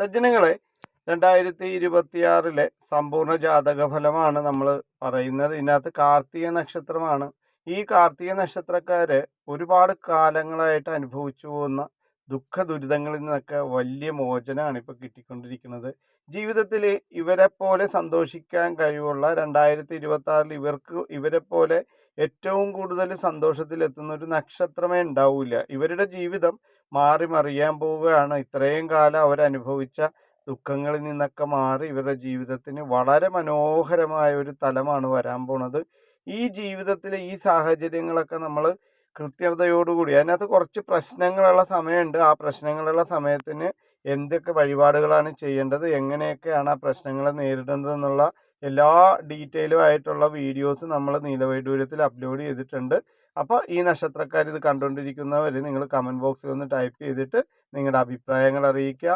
സജ്ജനങ്ങളെ രണ്ടായിരത്തി ഇരുപത്തിയാറിലെ സമ്പൂർണ ജാതക ഫലമാണ് നമ്മൾ പറയുന്നത്. ഇതിനകത്ത് കാർത്തിക നക്ഷത്രമാണ്. ഈ കാർത്തിക നക്ഷത്രക്കാർ ഒരുപാട് കാലങ്ങളായിട്ട് അനുഭവിച്ചു പോകുന്ന ദുഃഖ ദുരിതങ്ങളിൽ നിന്നൊക്കെ വലിയ മോചനമാണ് ഇപ്പോൾ കിട്ടിക്കൊണ്ടിരിക്കുന്നത്. ജീവിതത്തിൽ ഇവരെ പോലെ സന്തോഷിക്കാൻ കഴിവുള്ള രണ്ടായിരത്തി ഇരുപത്തി ആറിൽ ഇവർക്ക് ഇവരെ പോലെ ഏറ്റവും കൂടുതൽ സന്തോഷത്തിലെത്തുന്ന ഒരു നക്ഷത്രമേ ഉണ്ടാവില്ല. ഇവരുടെ ജീവിതം മാറി മറിയാൻ പോവുകയാണ്. ഇത്രയും കാലം അവരനുഭവിച്ച ദുഃഖങ്ങളിൽ നിന്നൊക്കെ മാറി ഇവരുടെ ജീവിതത്തിന് വളരെ മനോഹരമായ ഒരു തലമാണ് വരാൻ പോണത്. ഈ ജീവിതത്തിലെ ഈ സാഹചര്യങ്ങളൊക്കെ നമ്മൾ കൃത്യതയോടുകൂടി. അതിനകത്ത് കുറച്ച് പ്രശ്നങ്ങളുള്ള സമയമുണ്ട്. ആ പ്രശ്നങ്ങളുള്ള സമയത്തിന് എന്തൊക്കെ വഴിപാടുകളാണ് ചെയ്യേണ്ടത്? എങ്ങനെയൊക്കെയാണ് ആ പ്രശ്നങ്ങളെ നേരിടേണ്ടതെന്നുള്ള എല്ലാ ഡീറ്റെയിലും ആയിട്ടുള്ള വീഡിയോസ് നമ്മൾ നീലവൈഡൂര്യത്തിൽ അപ്ലോഡ് ചെയ്തിട്ടുണ്ട്. അപ്പോൾ ഈ നക്ഷത്രക്കാർ ഇത് കണ്ടുകൊണ്ടിരിക്കുന്നവർ നിങ്ങൾ കമന്റ് ബോക്സിൽ ഒന്ന് ടൈപ്പ് ചെയ്തിട്ട് നിങ്ങളുടെ അഭിപ്രായങ്ങൾ അറിയിക്കുക.